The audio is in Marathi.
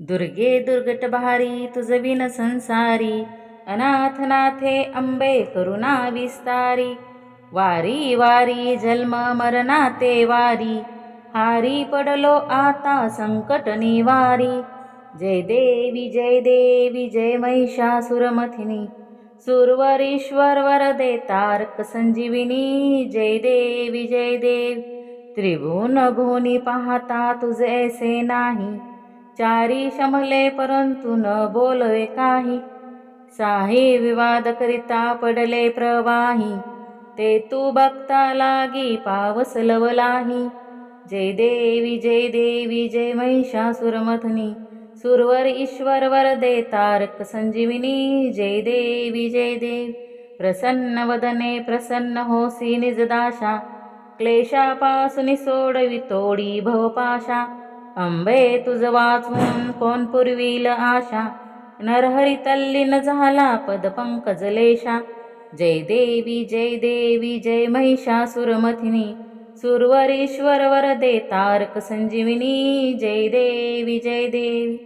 दुर्गे दुर्गट बहारी तुझ विन संसारी अनाथनाथे अंबे करुणा विस्तारी. वारी वारी जन्म मरणाते वारी हारी पडलो आता संकट निवारी. जय देवी जय देवी जय महिषासुरमथिनी सुरवरीश्वर वरदे तारक संजीविनी. जय देवी जय देवी त्रिभुवन भुवनी पाहता तुझे ऐसे नाही. चारी शमले परंतु न बोलवे काही. साही विवाद करिता पडले प्रवाही. ते तू बघता लागी पावस लवलाही जय देवी जय देवी जय महिषासुरमथनी. सुरवर ईश्वर वरदे तारक संजीविनी. जय देवी जय देव. प्रसन्न वदने प्रसन्न होसी निजदाशा. क्लेशापासून सोडवी तोडी भवपाशा. अंबे तुझ वाचून कोण पुरविल आशा? नरहरी तल्लीन झाला पद पंकजलेशा. जय देवी जय देवी जय महिषासुरमथिनी सुरवरीश्वर वरदे तारक संजीविनी. जय देवी जय देवी.